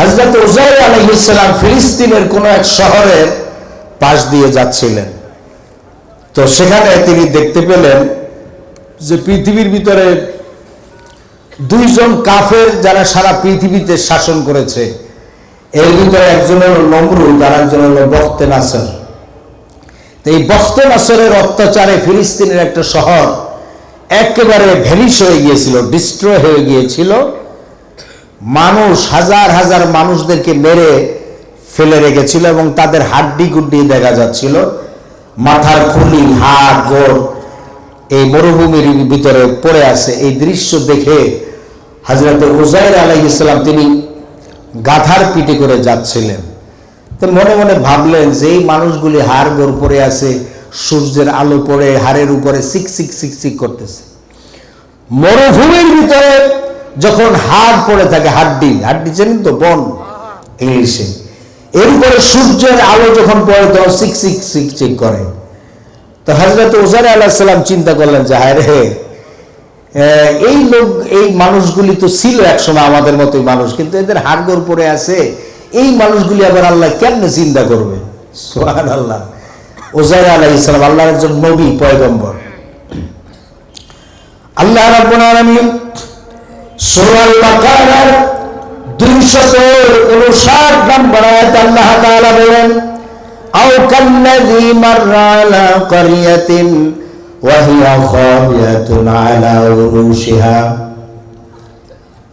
হজরত উজাই আলহিসাম ফিলিস্তিনের কোন এক শহরের পাশ দিয়ে যাচ্ছিলেন। তো সেখানে তিনি দেখতে পেলেন যে পৃথিবীর ভিতরে দুইজন কাফের যারা সারা পৃথিবীতে শাসন করেছে। এর ভিতরে একজন হলো নমরুদ আর একজন হলো বখতে নাসর। এই বখতে নাসরের অত্যাচারে ফিলিস্তিনের একটা শহর একেবারে ভ্যানিশ হয়ে গিয়েছিল, ডিস্ট্রয় হয়ে গিয়েছিল। মানুষ, হাজার হাজার মানুষদেরকে মেরে ফেলে রেখেছিল এবং তাদের হাড্ডি গুড্ডি দেখা যাচ্ছিল। মাথার খুলি, হাড়, গোড় এই মরুভূমির ভিতরে পড়ে আছে। এই দৃশ্য দেখে হাজরত উজাইর আলাই ইসলাম তিনি গাধার পিঠে করে যাচ্ছিলেন। তো মনে মনে ভাবলেন যে এই মানুষগুলি হাড়, গোড় পড়ে আছে, সূর্যের আলো পড়ে, হাড়ের উপরে সিক সিক সিক সিক করতেছে। মরুভূমির ভিতরে যখন হাড় পড়ে থাকে, হাড্ডি হাড্ডি চেনেন তো, বন ইংলিশে। এর উপরে সূর্যের আলো যখন পড়ে, তখন সিক সিক সিক সিক করে। তো হজরত ওজার আল্লাহ সাল্লাম চিন্তা করলেন যে, হায় রে এই লোক, এই মানুষগুলি তো ছিল একসময় আমাদের মতোই মানুষ, কিন্তু এদের হাড়গোড় পড়ে আছে। এই মানুষগুলি আবার আল্লাহ কেমনে চিন্তা করবে? সোহান আল্লাহ ওজার আলাহ ইসলাম আল্লাহর একজন নবী, পয়গম্বর। আল্লাহ রাব্বুল আলামিন সূরা আল বাকারার 259 নম্বর আয়াত আল্লাহ তাআলা বলেন আও কাল্লাযী মাররা আলা ক্বরিয়াতিন ওয়া হিয়া খাবিয়াতুন আলা উরুশিহা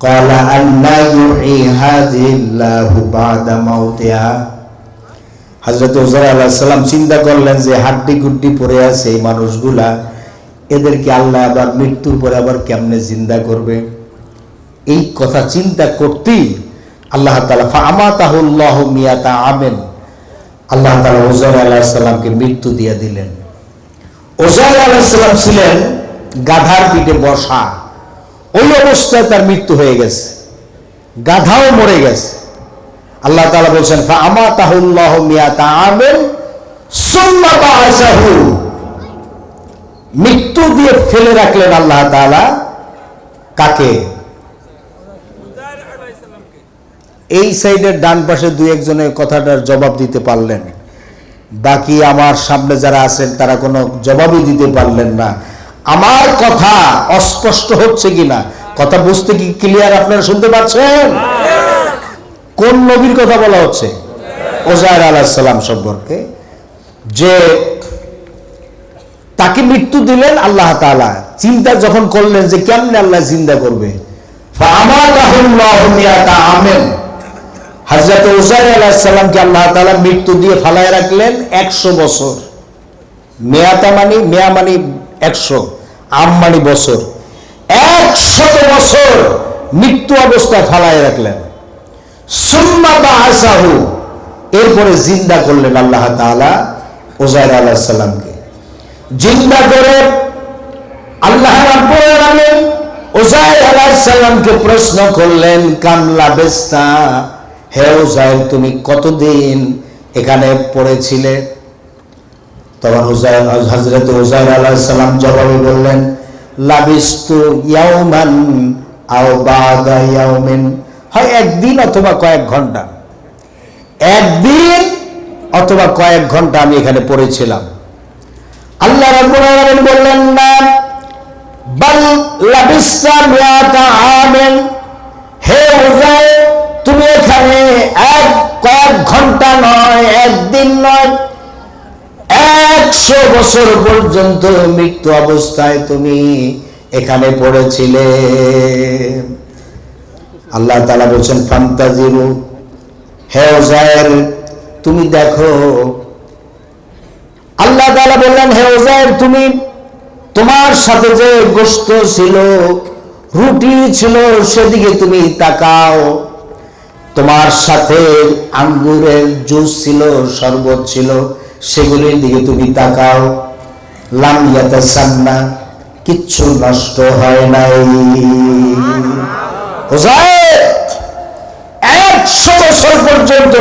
قال أنا يحيي هذه الله بعد موتها হজরত উজার আল্লাহ সাল্লাম চিন্তা করলেন যে হাড্ডি গুড্ডি পড়ে আছে এই মানুষগুলা এদেরকে আল্লাহ আবার মৃত্যুর পরে আবার কেমনে জিন্দা করবে এই কথা চিন্তা করতেই আল্লাহ তালা আমা তাহুল্লাহ মিয়াতা আমেন, আল্লাহ তালা ওজার আল্লাহ সাল্লামকে মৃত্যু দিয়ে দিলেন। ওজার আল্লাহ সাল্লাম ছিলেন গাধার পিঠে বসা। ওই অবস্থায় তার মৃত্যু হয়ে গেছে। গাধাও মরে গেছে। আল্লাহ তাআলা বলছেন আমা তাহুল্লাহ মিয়াতা আমেন মৃত্যু দিয়ে ফেলে রাখলেন আল্লাহ তাআলা। কাকে? এই সাইডের ডান পাশে দুই একজনের কথাটার জবাব দিতে পারলেন। বাকি আমার সামনে যারা আছেন, তারা কোনো জবাবই দিতে পারলেন না। আমার কথা অস্পষ্ট হচ্ছে কিনা? কথা বুঝতে কি ক্লিয়ার আপনারা শুনতে পাচ্ছেন? কোন নবীর কথা বলা হচ্ছে? ওজায়ের আলাহিসাল্লাম সম্পর্কে। যে তাকে মৃত্যু দিলেন আল্লাহ তাআলা। চিন্তা যখন করলেন যে কেমনে আল্লাহ চিন্তা করবে? আমার আমেন। হাজরত ওজাইর আলাহিসাল্লামকে আল্লাহ তাআলা মৃত্যু দিয়ে ফালায় রাখলেন একশো বছর। মেয়াতা মানি মেয়া মানি একশো আম বছর। একশত বছর মৃত্যু অবস্থায় ফালায় রাখলেন। সুম্মা বাআসাহু, এরপরে জিন্দা করলেন আল্লাহ তাআলা ওজাইর আলাইহিস সালামকে। জিন্দা করে আল্লাহ রাব্বুল আলামিন ওজাইর সালামকে প্রশ্ন করলেন, কামলা বেস্তা হে ওজাইর তুমি কতদিন এখানে পড়েছিলে? তখন হযরত উজাইর আলাইহিস সালাম জবাবে বললেন, লাবিস্তু ইয়াউমান আও বাদা হয় একদিন অথবা কয়েক ঘণ্টা। একদিন অথবা কয়েক ঘণ্টা আমি এখানে পড়েছিলাম। আল্লাহ আলামিন বললেন, না, বাল লাবিস্তা মিয়াতা আমেন। হে তুমি এখানে এক কয়েক ঘণ্টা নয়, একদিন নয়, একশো বছর পর্যন্ত মৃত্যু অবস্থায় তুমি এখানে পড়েছিলে। আল্লাহ তালা বলছেন, ফান্তাজিরু, হে ওজায়ের তুমি দেখো। আল্লাহ তালা বললেন, হে ওজায়ের তুমি তোমার সাথে যে গোস্ত ছিল, রুটি ছিল, সেদিকে তুমি তাকাও। তোমার সাথে আঙ্গুরের জুস ছিল, শরবত ছিল, সেগুলির দিকে তুমি তাকাও। লাম ইয়াতাসান্না, কিচ্ছু নষ্ট হয় নাই। একশো বছর পর্যন্ত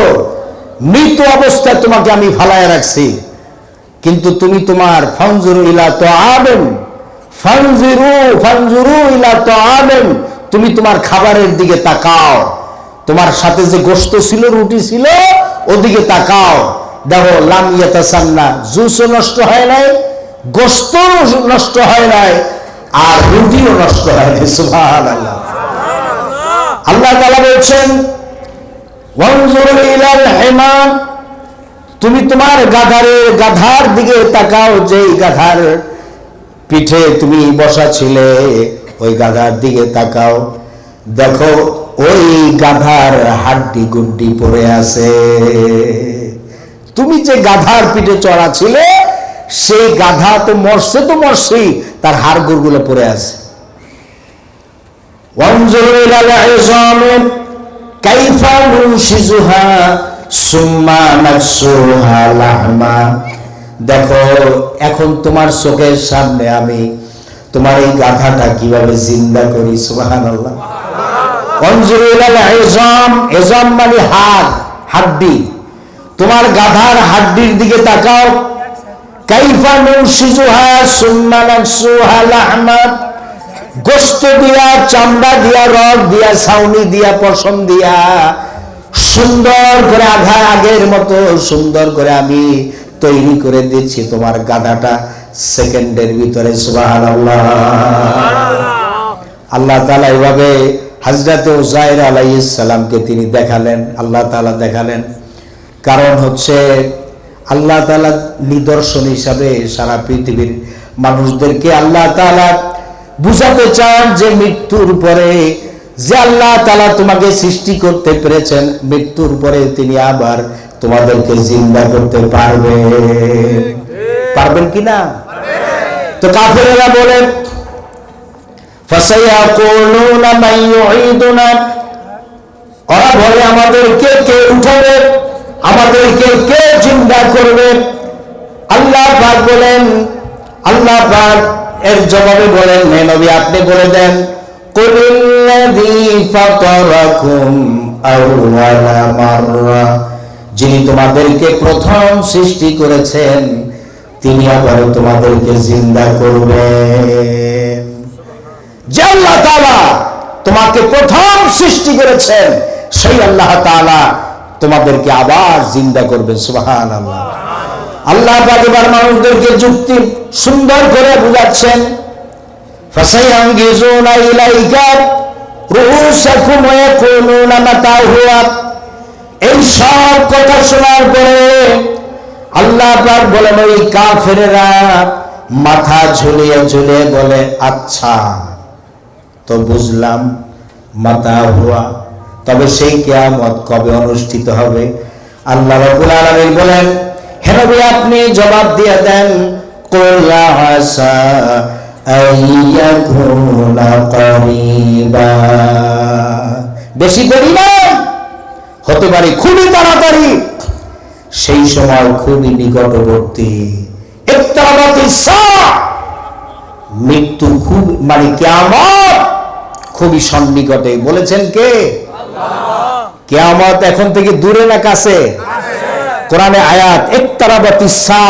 মৃত অবস্থায় তোমাকে আমি ফালায় রাখছি। কিন্তু তুমি তোমার ফানজুরু ইলা তো আবেন ফানজিরু, ফানজুরু ইলা তো আবেন তুমি তোমার খাবারের দিকে তাকাও। তোমার সাথে যে গোস্ত ছিল, রুটি ছিল, ওদিকে তাকাও। দেখো, লাম ইয়াতাসান্না, জুসও নষ্ট হয় নাই গোস্ত নষ্ট হয় নাই, আর রুটিও নষ্ট হয় নাই। সুবহানাল্লাহ। আল্লাহ তাআলা বলছেন, ওয়ানজুর ইলাল তুমি তোমার গাধারের গাধার দিকে তাকাও, যেই গাধার পিঠে তুমি বসা ছিলে, ওই গাধার দিকে তাকাও। দেখো ওই গাধার হাড্ডি গুড্ডি পরে আছে। তুমি যে গাধার পিঠে চড়া ছিল, সেই গাধা তো মরছে তো মরছেই, তার হাড় গুড়গুলো পরে আছে। দেখো, এখন তোমার চোখের সামনে আমি তোমার এই গাধাটা কীভাবে জিন্দা করি সুবাহান আল্লাহ মানে হাড় হাড্ডি। তোমার গাধার হাড্ডির দিকে তাকাও। কাইফা সুম্মা গোস্ত দিয়া চামড়া দিয়া ছাউনি দিয়া পশম দিয়া। সুন্দর করে আঘা আগের মতো সুন্দর করে আমি তৈরি করে দিচ্ছি তোমার গাধাটা সেকেন্ডের ভিতরে সুবহানাল্লাহ। আল্লাহ তাআলা এভাবে হাজরাতে ওজাইর আলাইসালামকে তিনি দেখালেন, আল্লাহ তালা দেখালেন। কারণ হচ্ছে আল্লাহ তালা নিদর্শন হিসাবে সারা পৃথিবীর মানুষদেরকে আল্লাহ তালা বুঝাতে চান যে মৃত্যুর পরে যে আল্লাহ তালা তোমাকে সৃষ্টি করতে পেরেছেন, মৃত্যুর পরে তিনি আবার তোমাদেরকে জিন্দা করতে পারবে পারবেন কি না? তো কাফেরা বলেন ওরা বলে আমাদেরকে কে উঠাবে? কে জিন্দা করবে? আল্লাহ পাক বলেন, আল্লাহ পাক এর জবাবে বলেন, হে নবী, আপনি বলে দেন যিনি তোমাদেরকে প্রথম সৃষ্টি করেছেন, তিনি আবার তোমাদেরকে জিন্দা করবেন। যে আল্লাহ তোমাকে প্রথম সৃষ্টি করেছেন, সেই আল্লাহ তোমাদেরকে আবার জিন্দা করবেন সুবহান আল্লাহ আল্লাহ এবার মানুষদেরকে যুক্তি সুন্দর করে বুঝাচ্ছেন। এই সব কথা শোনার পরে আল্লাহ বলেন, ওই কাফেরেরা মাথা ঝুলিয়ে ঝুলিয়ে বলে আচ্ছা। তো বুঝলাম, মাতা হুয়া। তবে সেই কেয়ামত কবে অনুষ্ঠিত হবে? আল্লাহ রাব্বুল আলামিন বলেন, হে নবী, আপনি জবাব দিয়ে দেন বেশি দেরি নয়, হতে পারে খুবই তাড়াতাড়ি। সেই সময় খুবই নিকটবর্তী মৃত্যু খুব মানে কেয়ামত খুবই সন্নিকটে। বলেছেন কে? কেয়ামত এখন থেকে দূরে না কাছে। কোরআনে আয়াত একতারাবাতি সা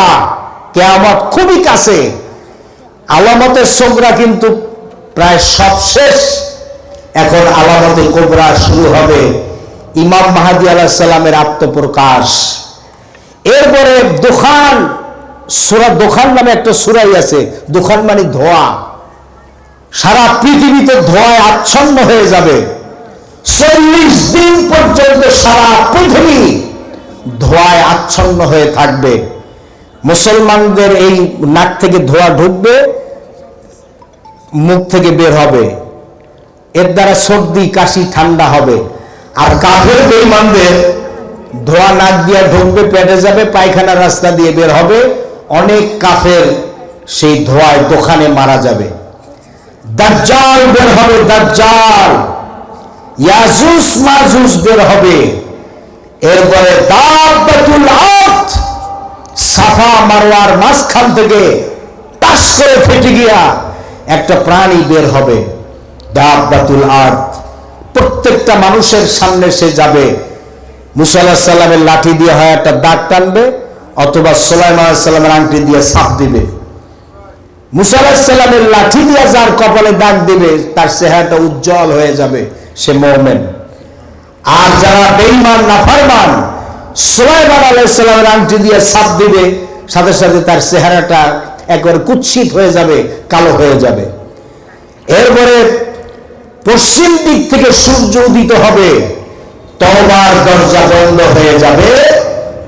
কেয়ামত খুবই কাছে। আলামতের সোগরা কিন্তু প্রায় সব শেষ। এখন আলামতে কোবরা শুরু হবে ইমাম মাহাদি আলাহ সাল্লামের আত্মপ্রকাশ। এরপরে দোকান সুরা দোকান নামে একটা সুরাই আছে। দোকান মানে ধোয়া। সারা পৃথিবীতে ধোঁয়ায় আচ্ছন্ন হয়ে যাবে। চল্লিশ দিন পর্যন্ত সারা পৃথিবী ধোঁয়ায় আচ্ছন্ন হয়ে থাকবে। মুসলমানদের এই নাক থেকে ধোঁয়া ঢুকবে, মুখ থেকে বের হবে। এর দ্বারা সর্দি, কাশি, ঠান্ডা হবে। আর কাফের বেইমানদের ধোয়া নাক দিয়ে ঢুকবে, পেটে যাবে পায়খানা রাস্তা দিয়ে বের হবে। অনেক কাফের সেই ধোয়ায় দোকানে মারা যাবে। দাজ্জাল বের হবে, দাজ্জাল। ইয়াজুস মাজুস বের হবে। এরপরে দাব্বাতুল আত সাফা মারওয়ার মাঝখান থেকে টাস করে ফেটে গিয়া একটা প্রাণী বের হবে। দাব্বাতুল আত প্রত্যেকটা মানুষের সামনে সে যাবে। মুসা আল্লাহ সাল্লামের লাঠি দিয়ে হয় একটা দাগ টানবে, অথবা সোলাইমান সাল্লামের আংটি দিয়ে সাপ দিবে। মুসা আল্লাহ লাঠি দিয়ে যার কপালে দাগ দিবে, তার চেহারাটা উজ্জ্বল হয়ে যাবে, সে মোমেন। আর যারা বেইমান নাফারমান, সুলাইমান আলাইসাল্লামের আংটি দিয়ে সাপ দিবে, সাথে সাথে তার চেহারাটা একবারে কুৎসিত হয়ে যাবে, কালো হয়ে যাবে। এরপরে পশ্চিম দিক থেকে সূর্য উদিত হবে, তওবার দরজা বন্ধ হয়ে যাবে।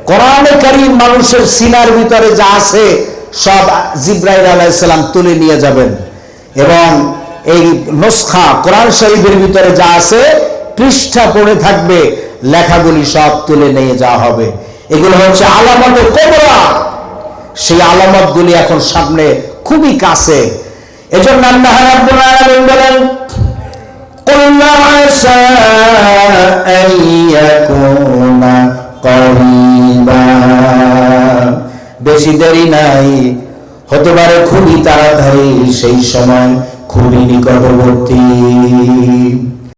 কোরআনে মানুষের সিনার ভিতরে যা আছে সব জিব্রাইল আলাইসাল্লাম তুলে নিয়ে যাবেন এবং এই নস্খা কোরআন শরীফের ভিতরে যা আছে পৃষ্ঠা পড়ে থাকবে লেখাগুলি সব তুলে নিয়ে যাওয়া হবে এগুলো হচ্ছে আলামতে কোবরা সেই আলামতগুলি এখন সামনে খুবই কাছে এজন্য আল্লাহ রাব্বুল আলামিন বলেন قل عسى أن يكون قريبا বেশি দেরি নাই। হতে পারে খুবই তাড়াতাড়ি সেই সময় খুবই নিকটবর্তী।